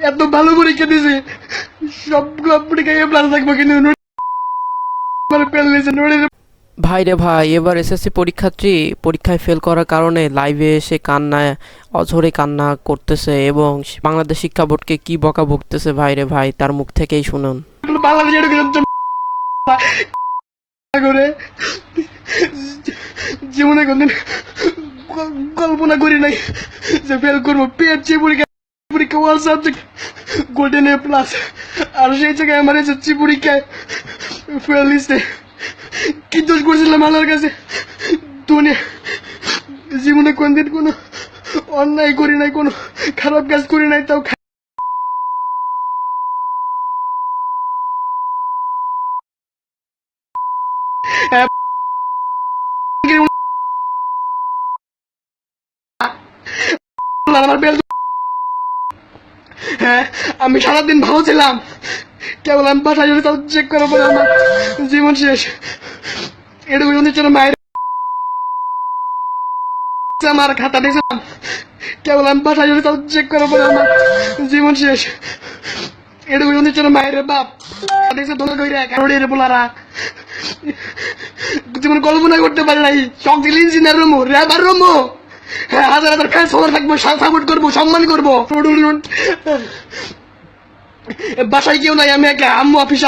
এত ভালো পরীক্ষা দিছে সবগুলো পরীক্ষায় এ প্লাস থাকব কিন্তু ভাই রে ভাই এবার এসএসসি পরীক্ষার্থী পরীক্ষায় ফেল করার কারণে লাইভে এসে কান্নায় অঝরে কান্না করতেছে এবং বাংলাদেশ শিক্ষা বোর্ডকে কি বকা বকতেছে ভাই রে ভাই তার মুখ থেকেই শুনুন। করে জীবনে কোনদিন কল্পনা করি নাই যে ফেল করব পিএইচসি পরীক্ষা পরীক্ষা all subject golden A plus আর সেই জায়গায় আমার এসএসসি পরীক্ষায় ফেল লিস্টে কি দোষ করছিলাম আল্লাহর কাছে? দুনিয়া জীবনে কোনদিন কোনো অন্যায় করি নাই, কোনো খারাপ কাজ করি নাই, তাও আমার বেল হ্যাঁ আমি সারাদিন ভালো ছিলাম। কেবল আমি বাসায় যদি তাও চেক করার পরে আমার জীবন শেষ। এটুকু ছিল মায়ের আমার খাতা দেখছিলাম কেবল আমি বাসায় যদি তাও চেক করার পরে আমার জীবন শেষ। এটুকু ছিল মায়ের বাপ। দেখছে দোলা কইরা কারোর বলারা জীবন কল্পনা করতে পারি নাই। দিল ইঞ্জিনিয়ার রুমো র্যাবার রুমো। হ্যাঁ হাজার হাজার ফ্যান সবার থাকব সাপোর্ট করব সম্মান করব। বাসায় কেউ নাই আমি একা আম্মু অফিস